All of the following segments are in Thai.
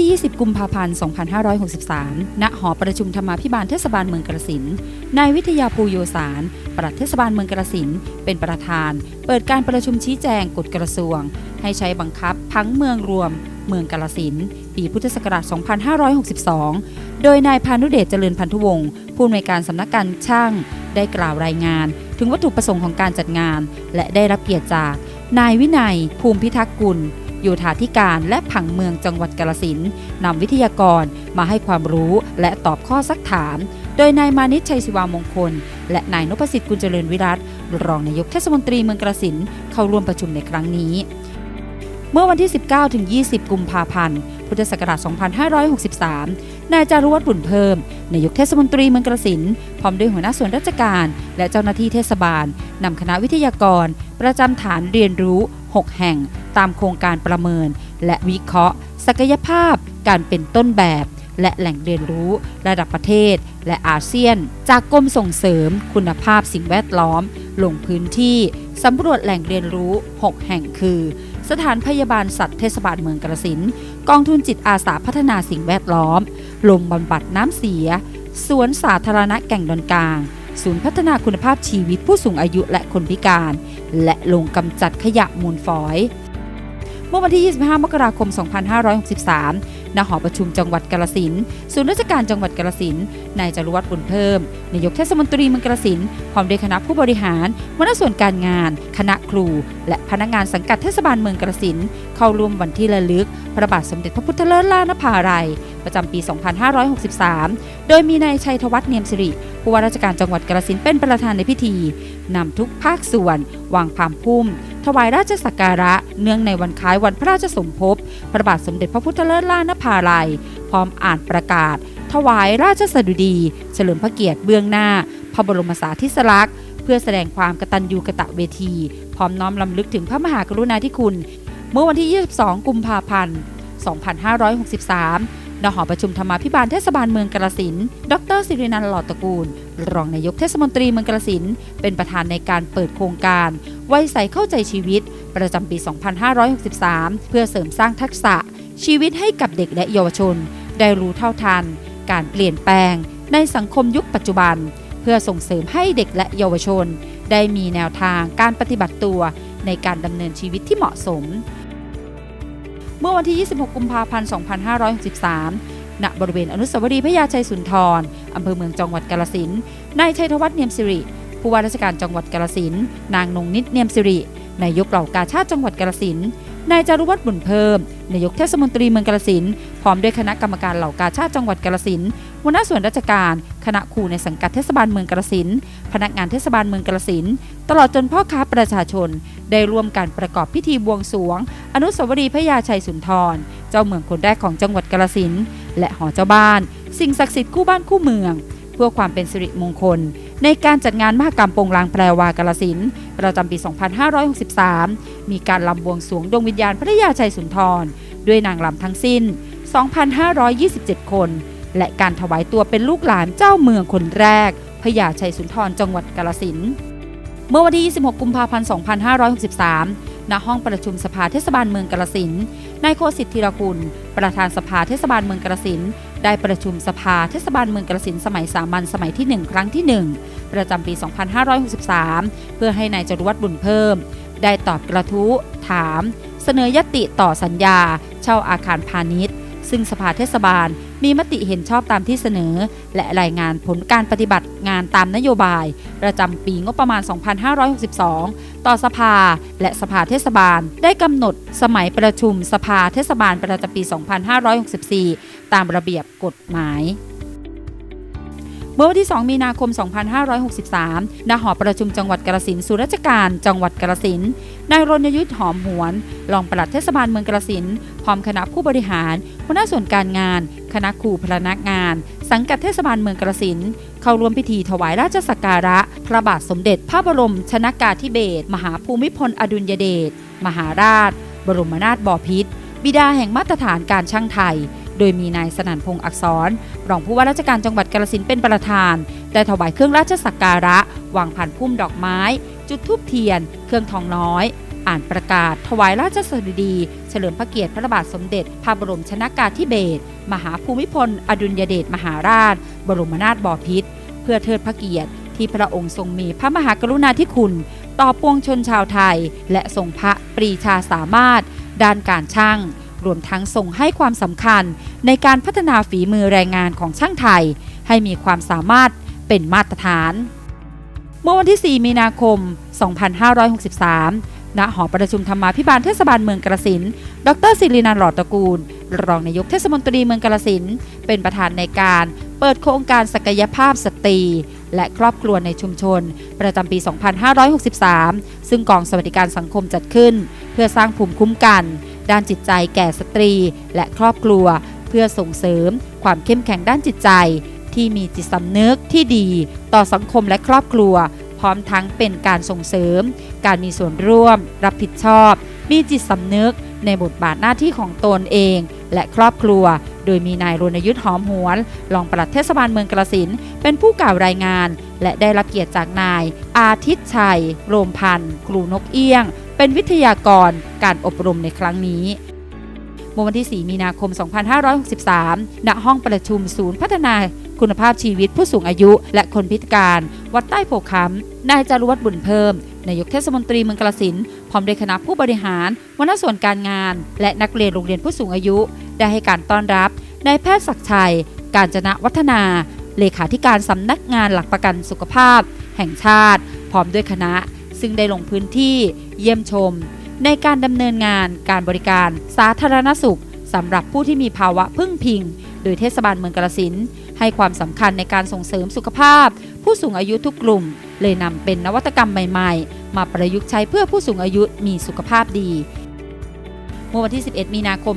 ที่ 20 กุมภาพันธ์ 2563 ณ หอประชุมธรรมาภิบาลเทศบาลเมืองกระสิน นายวิทยาภูโยสาร ปลัดเทศบาลเมืองกระสิน เป็นประธาน เปิดการประชุมชี้แจงกฎกระทรวง ให้ใช้บังคับพังเมืองรวม เมืองกาลสิน ปีพุทธศักราช 2562 โดยนายพานุเดชเจริญพันธุวงศ์ผู้อำนวยการสำนักการช่าง ได้กล่าวรายงาน ถึงวัตถุประสงค์ของการจัดงาน และได้รับเกียรติจาก นายวินัย ภูมิพิทักษ์กุล โยธาธิการและผังเมืองจังหวัดกาลสินนำวิทยากรมาให้ความรู้และตอบข้อซักถาม โดยนายมานิชชัยศิวามงคล และนายนพสิทธิ์กุลเจริญวิรัตรองนายกเทศมนตรีเมืองกาลสินเข้าร่วมประชุมในครั้งนี้ เมื่อวันที่ 19ถึง20 กุมภาพันธ์พุทธศักราช 2563 นายจารุวัฒน์บุญเพิ่ม นายกเทศมนตรีเมืองกระสิน พร้อมด้วยหัวหน้าส่วนราชการ และเจ้าหน้าที่เทศบาล นำคณะวิทยากร ประจำฐานเรียนรู้ 6 แห่ง ตามโครงการประเมิน และวิเคราะห์ ศักยภาพ การเป็นต้นแบบ และแหล่งเรียนรู้ ระดับประเทศ และอาเซียน จากกรมส่งเสริม คุณภาพสิ่งแวดล้อม ลงพื้นที่สำรวจแหล่งเรียนรู้ 6 แห่งคือ สถานพยาบาลสัตว์เทศบาลเมืองกระสินกองทุนจิตอาสาพัฒนาสิ่งแวดล้อมลงบำบัดน้ำเสีย สวนสาธารณะแก่งดอนกลางศูนย์พัฒนาคุณภาพชีวิตผู้สูงอายุและคนพิการ และลงกำจัดขยะมูลฝอย เมื่อวันที่ 25 มกราคม 2563 ณ หอประชุมจังหวัดกาลสินศูนย์ราชการจังหวัดกาลสินนายจรุวัฒน์บุญเพิ่ม นายกเทศมนตรีเมืองกาลสินพร้อมด้วยคณะผู้บริหารวหน้าส่วนการงาน คณะครู และพนักงานสังกัดเทศบาลเมืองกาลสินเข้าร่วมวันที่ระลึก พระบาทสมเด็จพระพุทธเลิศล่านภาลัยประจำปี 2563 โดยมีนายชัยธวัฒน์เนียมสิริผู้ว่าราชการจังหวัดกาลสินเป็นประธานในพิธีนำทุกภาคส่วนวางพามพุ่ม ถวายราชสักการะ เนื่องในวันคล้ายวันพระราชสมภพพระบาทสมเด็จพระพุทธเลิศล่านภาลัย พร้อมอ่านประกาศ ถวายราชสดุดี เฉลิมพระเกียรติเบื้องหน้า พระบรมสารีริสลักษณ์ เพื่อแสดงความกตัญญูกตะเวที พร้อมน้อมลำลึกถึงพระมหากรุณาธิคุณ เมื่อวันที่ 22 กุมภาพันธ์ 2563 ณหอประชุมธรรมาภิบาลเทศบาลเมืองกาลสิน ดรสิรินันท์หลอดตระกูล รองนายกเทศมนตรีเมืองกาลสิน เป็นประธานในการเปิดโครงการไวัยใสเข้าใจชีวิต ประจำปี 2563 เพื่อเสริมสร้างทักษะ ชีวิตให้กับเด็กและเยาวชน ได้รู้เท่าทัน การเปลี่ยนแปลง ในสังคมยุคปัจจุบัน เพื่อส่งเสริมให้เด็กและเยาวชน ได้มีแนวทางการปฏิบัติตัว ในการดำเนินชีวิตที่เหมาะสม เมื่อวันที่ 26 กุมภาพันธ์ 2563 ณ บริเวณอนุสาวรีย์พระยาชัยสุนทร อำเภอเมืองจังหวัดกาลสินนายชัยธวัฒน์เนียมสิริ ผู้ว่าราชการจังหวัดกาลสินนางนงนิดเนียมสิริ นายกเหล่ากาชาติจังหวัดกาลสินนายจารุวัฒน์บุญเพิ่ม นายกเทศมนตรีเมืองกาลสินพร้อมด้วยคณะกรรมการเหล่ากาชาติจังหวัดกาลสินหัวหน้าส่วนราชการ คณะครูในสังกัดเทศบาลเมืองกาลสินพนักงานเทศบาลเมืองกาลสินตลอดจนพ่อค้าประชาชน ได้ร่วมการประกอบพิธีบวงสรวง อนุสาวรีย์พระยาชัยสุนทร เจ้าเมืองคนแรกของจังหวัดกาลสินและหอเจ้าบ้าน สิ่งศักดิ์สิทธิ์คู่บ้านคู่เมือง เพื่อความเป็นสิริมงคล ในการจัดงานมหกรรมโปงลางแปลวากาลสินประจำปี 2563 มีการลำบวงสรวงดวงวิญญาณพระยาชัยสุนทร ด้วยนางลำทั้งสิ้น 2,527 คน และการถวายตัวเป็นลูกหลานเจ้าเมืองคนแรกพระยาชัยสุนทรจังหวัดกาลสิน เมื่อวันที่ 26 กุมภาพันธ์ 2563 ณ ห้องประชุมสภาเทศบาลเมืองกาลสินนายโคสิทธิ์ธีรกุล ประธานสภาเทศบาลเมืองกาลสินได้ประชุมสภาเทศบาลเมืองกาลสินสมัยสามัญสมัยที่ 1 ครั้งที่ 1 ประจำปี 2563 เพื่อให้นายจรวัฒน์บุญเพิ่ม ได้ตอบกระทู้ถาม เสนอยติต่อสัญญา เช่าอาคารพาณิชย์ ซึ่งสภาเทศบาล มีมติเห็นชอบตามที่เสนอ และรายงานผลการปฏิบัติงานตามนโยบาย ประจำปีงบประมาณ 2562 ต่อสภา และสภาเทศบาล ได้กำหนดสมัยประชุมสภาเทศบาลประจำปี 2564 ตามระเบียบกฎหมาย เมื่อวันที่ 2 มีนาคม 2563 ณ หอประชุมจังหวัดกาฬสินธุ์ส่วนราชการ จังหวัดกาฬสิน นายรณยุทธ์หอมหวน รองปลัดเทศบาลเมืองกาฬสิน พร้อมคณะผู้บริหารหัวหน้าส่วนการงาน คณะครูพนักงาน สังกัดเทศบาลเมืองกาฬสิน เข้าร่วมพิธีถวายราชสักการะ พระบาทสมเด็จพระบรมชนากาธิเบศร มหาภูมิพลอดุลยเดช มหาราช บรมนาถบพิตร บิดาแห่งมาตรฐานการช่างไทย โดยมีนายสนั่นพงษ์อักษร รองผู้ว่าราชการจังหวัดกาฬสินเป็นประธาน ได้ถวายเครื่องราชสักการะ วางผ่านพุ่มดอกไม้ จุดธูปเทียน เครื่องทองน้อย อ่านประกาศ ถวายราชสดุดี เฉลิมพระเกียรติพระบาทสมเด็จ พระบรมชนากาธิเบศรมหาภูมิพล อดุลยเดชมหาราช บรมนาถบพิตรเพื่อเทิดพระเกียรติที่พระองค์ทรงมีพระมหากรุณาธิคุณ ต่อปวงชนชาวไทย และทรงพระปรีชาสามารถ ด้านการช่าง รวมทั้งทรงให้ความสำคัญ ในการพัฒนาฝีมือแรงงานของช่างไทย ให้มีความสามารถเป็นมาตรฐาน เมื่อวันที่ 4 มีนาคม 2563 ณ หอประชุมธรรมาภิบาลเทศบาลเมืองกระสิน ดรศิรินันหลอดตระกูล รองนายกเทศมนตรีเมืองกระสิน เป็นประธานในการเปิดโครงการศักยภาพสตรี และครอบครัวในชุมชน ประจำปี 2563 ซึ่งกองสวัสดิการสังคมจัดขึ้น เพื่อสร้างภูมิคุ้มกัน ด้านจิตใจแก่สตรี และครอบครัว เพื่อส่งเสริม ความเข้มแข็งด้านจิตใจ ที่มีจิตสำนึกที่ดี ต่อสังคมและครอบครัว พร้อมทั้งเป็นการส่งเสริม การมีส่วนร่วม รับผิดชอบ มีจิตสำนึก ในบทบาทหน้าที่ของตนเอง และครอบครัว โดยมีนายรณยุทธ์หอมหวนรองปลัดเทศบาลเมืองกระสินเป็นผู้กล่าวรายงาน และได้รับเกียรติจากนาย อาทิตย์ชัย โรมพันธ์ครูนกเอี้ยง เป็นวิทยากรการอบรมในครั้งนี้เมื่อวันที่ 4 มีนาคม 2563 ณ ห้องประชุมศูนย์พัฒนาคุณภาพชีวิตผู้สูงอายุ และคนพิการ วัดใต้โพค้ำนายจารุวัฒน์บุญเพิ่ม นายกเทศมนตรีเมืองกาฬสินพร้อมด้วยคณะผู้บริหารวหน้าส่วนการงาน และนักเรียนโรงเรียนผู้สูงอายุ ได้ให้การต้อนรับนายแพทย์ศักชัย การจนะวัฒนา เลขาธิการสำนักงานหลักประกันสุขภาพ แห่งชาติ พร้อมด้วยคณะ ซึ่งได้ลงพื้นที่เยี่ยมชม ในการดำเนินงานการบริการสาธารณสุขสำหรับผู้ที่มีภาวะพึ่งพิง โดยเทศบาลเมืองกาฬสินให้ความสำคัญในการส่งเสริมสุขภาพ ผู้สูงอายุทุกกลุ่ม เลยนำเป็นนวัตกรรมใหม่ๆ มาประยุกต์ใช้เพื่อผู้สูงอายุมีสุขภาพดีเมื่อวันที่ 11 มีนาคม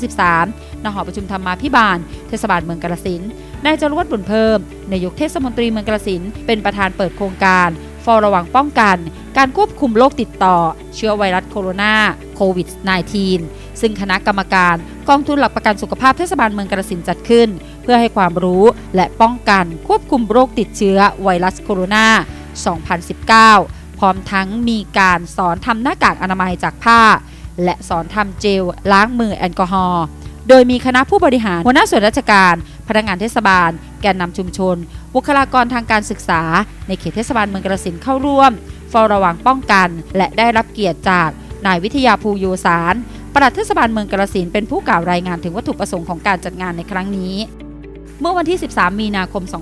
2563ณหอประชุมธรรมาภิบาล เทศบาลเมืองกาฬสินนายจรวดบุญเพิ่ม นายกเทศมนตรีเมืองกาฬสินเป็นประธานเปิดโครงการ เฝ้าระวังป้องกัน การควบคุมโรคติดต่อ เชื้อไวรัสโคโรนาโควิด -19 ซึ่งคณะกรรมการกองทุนหลักประกันสุขภาพเทศบาลเมืองกาฬสินจัดขึ้น เพื่อให้ความรู้และป้องกันควบคุมโรคติดเชื้อไวรัสโคโรนา 2019 พร้อมทั้งมีการสอนทำหน้ากากอนามัยจากผ้า และสอนทำเจลล้างมือแอลกอฮอล์โดยมีคณะผู้บริหารหัวหน้าส่วนราชการ พนักงานเทศบาล แกนนำชุมชน บุคลากรทางการศึกษา ในเขตเทศบาลเมืองกระสินเข้าร่วมเฝ้าระวังป้องกัน และได้รับเกียรติจากนายวิทยาภูโยสารปลัดเทศบาลเมืองกระสินเป็นผู้กล่าวรายงานถึงวัตถุประสงค์ของการจัดงานในครั้งนี้ เมื่อวันที่ 13 มีนาคม 2563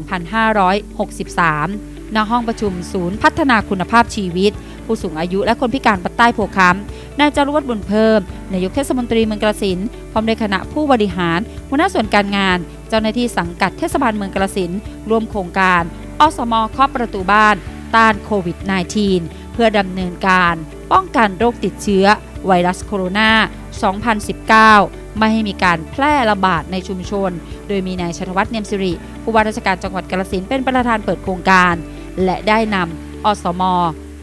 ณ ห้องประชุมศูนย์พัฒนาคุณภาพชีวิต ผู้สูงอายุและคนพิการปัดใต้โพค้ำ นายจารวัฒน์บุญเพิ่มนายกเทศมนตรีเมืองกระสินพร้อมด้วยคณะผู้บริหารหัวหน้าส่วนการงาน เจ้าหน้าที่สังกัดเทศบาลเมืองกระสินร่วมโครงการอสมเคาะประตูบ้าน ต้านโควิด -19 เพื่อดำเนินการ ป้องกันโรคติดเชื้อ ไวรัสโคโรนา 2019 ไม่ให้มีการแพร่ระบาดในชุมชน โดยมีนายชัยวัฒน์เนียมสิริผู้ว่าราชการจังหวัดกาฬสินเป็นประธานเปิดโครงการ และได้นำอสม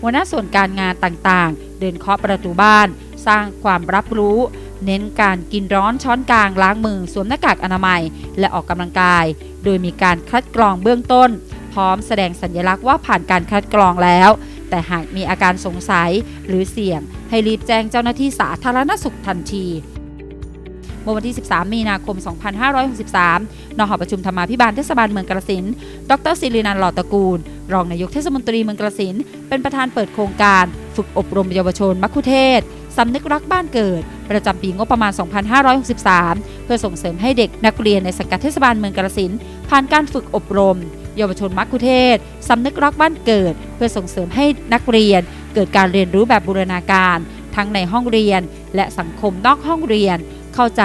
หัวหน้าส่วนการงานต่างๆ เดินเคาะประตูบ้าน สร้างความรับรู้ เน้นการกินร้อนช้อนกลางล้างมือสวมหน้ากากอนามัย และออกกำลังกาย โดยมีการคัดกรองเบื้องต้น พร้อมแสดงสัญลักษณ์ว่าผ่านการคัดกรองแล้ว แต่หากมีอาการสงสัยหรือเสี่ยง ให้รีบแจ้งเจ้าหน้าที่สาธารณสุขทันทีเมื่อวันที่ 13 มีนาคม 2563 นหอประชุมธรรมาภิบาลเทศบาลเมืองกระสิน ดรศิรินันท์หล่อตระกูล รองนายกเทศมนตรีเมืองกระสินเป็นประธานเปิดโครงการ ฝึกอบรมเยาวชนมัคคุเทศสำนึกรักบ้านเกิด ประจำปีงบประมาณ 2563 เพื่อส่งเสริมให้เด็กนักเรียนในสังกัดเทศบาลเมืองกระสินผ่านการฝึกอบรม เยาวชนมัคคุเทศสำนึกรักบ้านเกิด เพื่อส่งเสริมให้นักเรียน เกิดการเรียนรู้แบบบูรณาการ ทั้งในห้องเรียน และสังคมนอกห้องเรียน เข้าใจ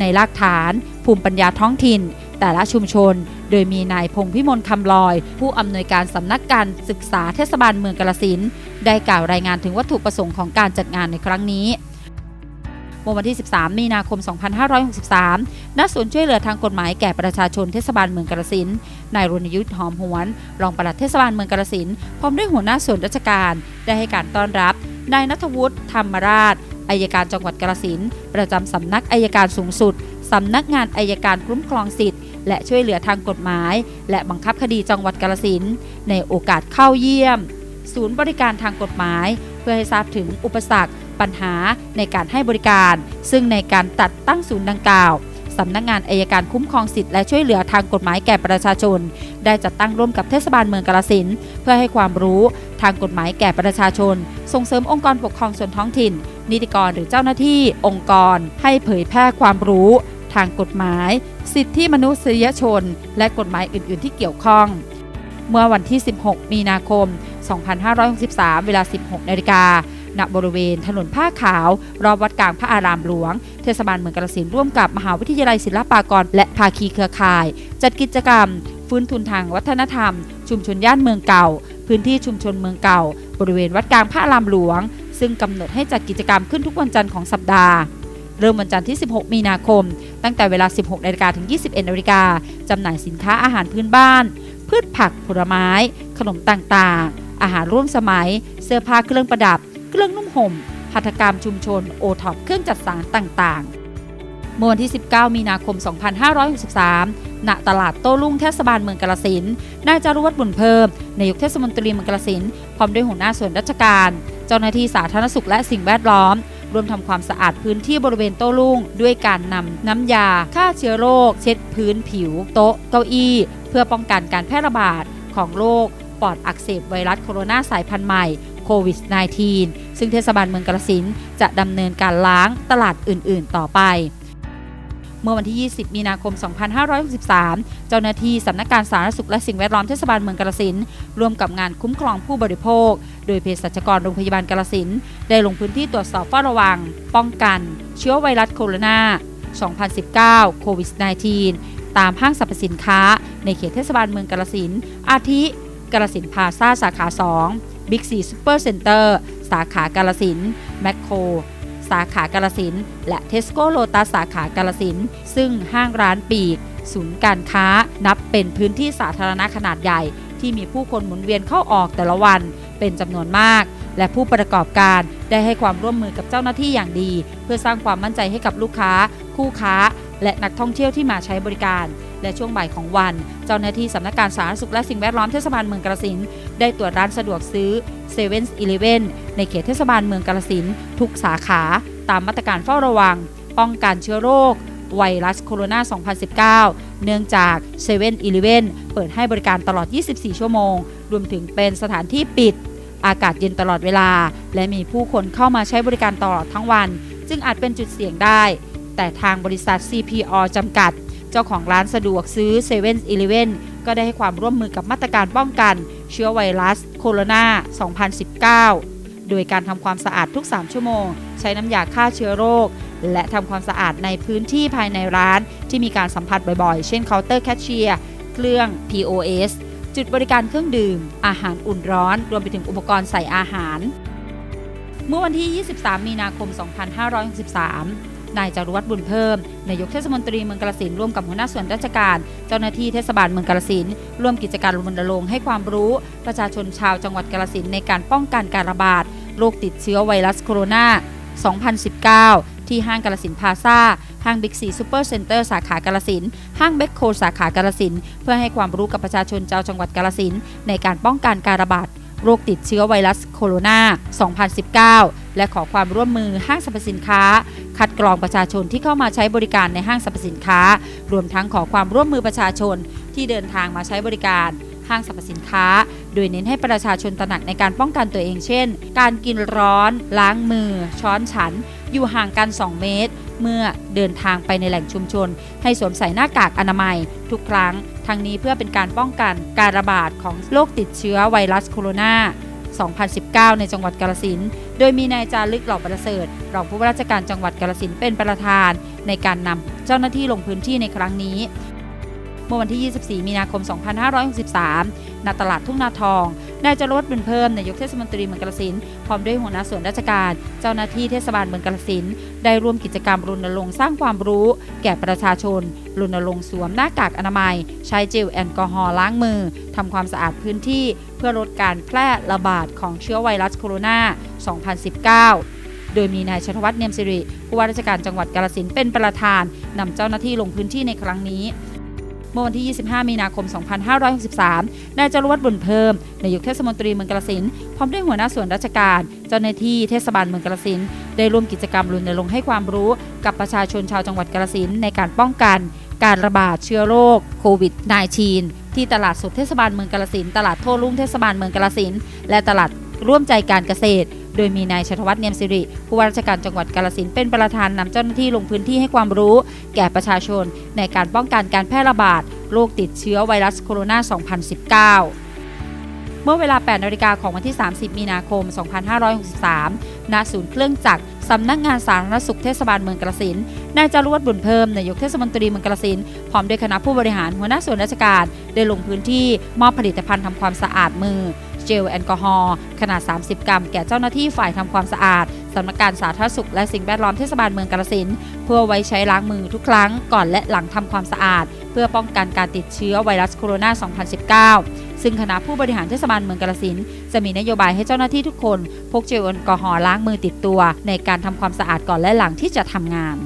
ในรากฐาน ภูมิปัญญาท้องถิ่น แต่ละชุมชน โดยมีนายพงพิมลคำลอย ผู้อำนวยการสำนักการศึกษาเทศบาลเมืองกาฬสินได้กล่าวรายงานถึงวัตถุประสงค์ของการจัดงานในครั้งนี้เมื่อวันที่ 13 มีนาคม 2563 ณ ศูนย์ช่วยเหลือทางกฎหมายแก่ประชาชนเทศบาลเมืองกาฬสิน นายรณยุทธ์หอมหวน รองปลัดเทศบาลเมืองกาฬสิน พร้อมด้วยหัวหน้าส่วนราชการ ได้ให้การต้อนรับ นายนัทวุฒิธรรมราช อายการจังหวัดกาฬสิน ประจำสำนักอายการสูงสุด สำนักงานอายการคุ้มครองสิทธิ และช่วยเหลือทางกฎหมาย และบังคับคดีจังหวัดกาฬสินในโอกาสเข้าเยี่ยม ศูนย์บริการทางกฎหมาย เพื่อให้ทราบถึงอุปสรรค ปัญหาในการให้บริการ ซึ่งในการตัดตั้งศูนย์ดังกล่าวสำนักงงานอายการคุ้มครองสิทธิและช่วยเหลือทางกฎหมายแก่ประชาชน ได้จัดตั้งร่วมกับเทศบาลเมืองกาลสินเพื่อให้ความรู้ทางกฎหมายแก่ประชาชน ส่งเสริมองค์กรปกครองส่วนท้องถิ่น นิติกรหรือเจ้าหน้าที่ องค์กร ให้เผยแพร่ความรู้ ทางกฎหมาย สิทธิมนุษยชน และกฎหมายอื่น ๆ ที่เกี่ยวข้อง เมื่อวันที่ 16 มีนาคม 2563 เวลา 16 นาฬิกาณบริเวณถนนผ้าขาว รอบวัดกลางพระอารามหลวง เทศบาลเมืองกาฬสินร่วมกับมหาวิทยาลัยศิลปากร และภาคีเครือข่าย จัดกิจกรรม ฟื้นทุนทางวัฒนธรรม ชุมชนย่านเมืองเก่า พื้นที่ชุมชนเมืองเก่า บริเวณวัดกลางพระอารามหลวง ซึ่งกำหนดให้จัดกิจกรรมขึ้นทุกวันจันทร์ของสัปดาห์ เริ่มวันจันทร์ที่ 16 มีนาคม ตั้งแต่เวลา 16นาฬิกาถึง 21นาฬิกาจำหน่ายสินค้าอาหารพื้นบ้าน พืชผักผลไม้ ขนมต่างๆ อาหารร่วมสมัย เสื้อผ้าเครื่องประดับ เครื่องนุ่มห่มหัตถกรรมชุมชนโอท็อปเครื่องจัดสารต่างๆเมื่อวันที่ 19 มีนาคม 2563 ณ ตลาดโต้รุ่งเทศบาลเมืองกาฬสินนายจารุวัฒน์บุญเพิ่มนายกเทศมนตรีเมืองกาฬสินพร้อมด้วยหัวหน้าส่วนราชการ เจ้าหน้าที่สาธารณสุขและสิ่งแวดล้อม ร่วมทำความสะอาดพื้นที่บริเวณโต้รุ่ง ด้วยการนำน้ำยาฆ่าเชื้อโรค เช็ดพื้นผิว โต๊ะเก้าอี้ เพื่อป้องกันการแพร่ระบาดของโรคปอดอักเสบไวรัสโคโรนาสายพันธุ์ใหม่โควิด -19 ซึ่งเทศบาลเมืองกระสินจะดำเนินการล้างตลาดอื่น ๆ ต่อไป มื่อวันที่ 20 มีนาคม 2563 เจ้าหน้าที่สำนักการสาธารณสุขและสิ่งแวดล้อมเทศบาลเมืองกาฬสินร่วมกับงานคุ้มครองผู้บริโภค โดยเภสัชกรโรงพยาบาลกาฬสินได้ลงพื้นที่ตรวจสอบเฝ้าระวัง ป้องกัน เชื้อไวรัสโคโรนา 2019 โควิด -19 ตามห้างสรรพสินค้า ในเขตเทศบาลเมืองกาฬสินอาทิกาฬสินพาซาสาขา 2 บิ๊กซีซูเปอร์เซ็นเตอร์ สาขากาฬสินแมคโคร สาขากาลสินธุ์และเทสโก้โลตัสสาขากาลสินธุ์ซึ่งห้างร้านปีก ศูนย์การค้า นับเป็นพื้นที่สาธารณะขนาดใหญ่ ที่มีผู้คนหมุนเวียนเข้าออกแต่ละวันเป็นจำนวนมาก และผู้ประกอบการได้ให้ความร่วมมือกับเจ้าหน้าที่อย่างดี เพื่อสร้างความมั่นใจให้กับลูกค้า คู่ค้า และนักท่องเที่ยวที่มาใช้บริการ และช่วงบ่ายของวัน เจ้าหน้าที่สำนักการสาธารณสุขและสิ่งแวดล้อมเทศบาลเมืองกาฬสินได้ตรวจร้านสะดวกซื้อ7 e เ e ่ e อในเขตเทศบาลเมืองกาฬสินทุกสาขา ตามมาตรการเฝ้าระวัง ป้องกันเชื้อโรค ไวรัสโคโรนา 2019 เนื่องจาก7 e เ e ่ e เปิดให้บริการตลอด 24 ชั่วโมง รวมถึงเป็นสถานที่ปิด อากาศเย็นตลอดเวลา และมีผู้คนเข้ามาใช้บริการตลอดทั้งวัน จึงอาจเป็นจุดเสี่ยงได้ แต่ทางบริษัท CPO จำกัด เจ้าของร้านสะดวกซื้อ7 e เ e ่ e อก็ได้ให้ความร่วมมือกับมาตรการป้องกัน เชื้อไวรัสโคโรนา 2019 โดยการทำความสะอาดทุก 3 ชั่วโมง ใช้น้ำยาฆ่าเชื้อโรค และทำความสะอาดในพื้นที่ภายในร้าน ที่มีการสัมผัสบ่อยๆ เช่นเคาน์เตอร์แคชเชียร์เครื่อง POS จุดบริการเครื่องดื่ม อาหารอุ่นร้อน รวมไปถึงอุปกรณ์ใส่อาหาร เมื่อวันที่ 23 มีนาคม 2563 นายจารุวัฒน์บุญเพิ่มนายกเทศมนตรีเมืองกาฬสินร่วมกับหัวหน้าส่วนราชการ เจ้าหน้าที่เทศบาลเมืองกาฬสินร่วมกิจการรณรงค์ให้ความรู้ ประชาชนชาวจังหวัดกาฬสินในการป้องกันการระบาดโรคติดเชื้อไวรัสโคโรนา 2019 ที่ห้างกาฬสินพาซาห้างบิ๊กซีซูเปอร์เซ็นเตอร์สาขากาฬสิน ห้างเบคโคสาขากาฬสิน เพื่อให้ความรู้กับประชาชนชาวจังหวัดกาฬสินในการป้องกันการระบาดโรคติดเชื้อไวรัสโคโรนา 2019 และขอความร่วมมือห้างสรรพสินค้า คัดกรองประชาชนที่เข้ามาใช้บริการในห้างสรรพสินค้า รวมทั้งขอความร่วมมือประชาชนที่เดินทางมาใช้บริการห้างสรรพสินค้า โดยเน้นให้ประชาชนตระหนักในการป้องกันตัวเองเช่น การกินร้อน ล้างมือ ช้อนฉัน อยู่ห่างกัน 2 เมตร เมื่อเดินทางไปในแหล่งชุมชน ให้สวมใส่หน้ากากอนามัย ทุกครั้ง ทั้งนี้เพื่อเป็นการป้องกันการระบาดของโรคติดเชื้อไวรัสโคโรนา 2019 ในจังหวัดกาฬสินธุ์ โดยมีนายจารึกหล่อประเสริฐรองผู้ว่าราชการจังหวัดกาลสินเป็นประธาน ในการนำเจ้าหน้าที่ลงพื้นที่ในครั้งนี้ เมื่อวันที่ 24 มีนาคม 2563ณตลาดทุ่งนาทอง นายจรวดบุญเพิ่มนายกเทศมนตรีเมืองกาฬสินพร้อมด้วยหัวหน้าส่วนราชการ เจ้าหน้าที่เทศบาลเมืองกาฬสินได้ร่วมกิจกรรมรณรงค์สร้างความรู้ แก่ประชาชนรณรงค์สวมหน้ากากอนามัย ใช้เจลแอลกอฮอล์ล้างมือทำความสะอาดพื้นที่ เพื่อลดการแพร่ระบาดของเชื้อไวรัสโคโรนา 2019โดยมีนายชัทวัฒน์เนียมสิริผู้ว่าราชการจังหวัดกาฬสินเป็นประธานนำเจ้าหน้าที่ลงพื้นที่ในครั้งนี้ มื่อวันที่ 25 มีนาคม 2563 นายจรวัฒน์บุญเพิ่ม นายกเทศมนตรีเมืองกาฬสินพร้อมด้วยหัวหน้าส่วนราชการ เจ้าหน้าที่เทศบาลเมืองกาฬสินได้ร่วมกิจกรรมรณรงค์ให้ความรู้กับประชาชนชาวจังหวัดกาฬสินในการป้องกัน การระบาดเชื้อโรคโควิด -19 ที่ตลาดสดเทศบาลเมืองกาฬสินตลาดโต้รุ่งเทศบาลเมืองกาฬสินและตลาด ร่วมใจการเกษตร โดยมีนายชัยวัฒน์เนียมสิริ ผู้ว่าราชการจังหวัดกาฬสินเป็นประธานนำเจ้าหน้าที่ลงพื้นที่ให้ความรู้ แก่ประชาชน ในการป้องกันการแพร่ระบาดโรคติดเชื้อไวรัสโคโรนา 2019เมื่อเวลา 8 นาฬิกาของวันที่ 30 มีนาคม 2563 ณ ศูนย์เครื่องจักร สำนักงานสาธารณสุขเทศบาลเมืองกาฬสิน นายจารวดบุญเพิ่ม นายกเทศมนตรีเมืองกาฬสิน พร้อมด้วยคณะผู้บริหารหัวหน้าส่วนราชการ ได้ลงพื้นที่มอบผลิตภัณฑ์ทำความสะอาดมือ เจลแอลกอฮอล์ขนาด 30 กรัม แก่เจ้าหน้าที่ฝ่ายทำความสะอาดสำนักการสาธารณสุขและสิ่งแวดล้อมเทศบาลเมืองกาฬสินเพื่อไว้ใช้ล้างมือทุกครั้งก่อนและหลังทำความสะอาด เพื่อป้องกันการติดเชื้อไวรัสโคโรนา 2019 ซึ่งคณะผู้บริหารเทศบาลเมืองกาฬสินจะมีนโยบายให้เจ้าหน้าที่ทุกคน พกเจลแอลกอฮอล์ล้างมือติดตัว ในการทำความสะอาดก่อนและหลังที่จะทำงาน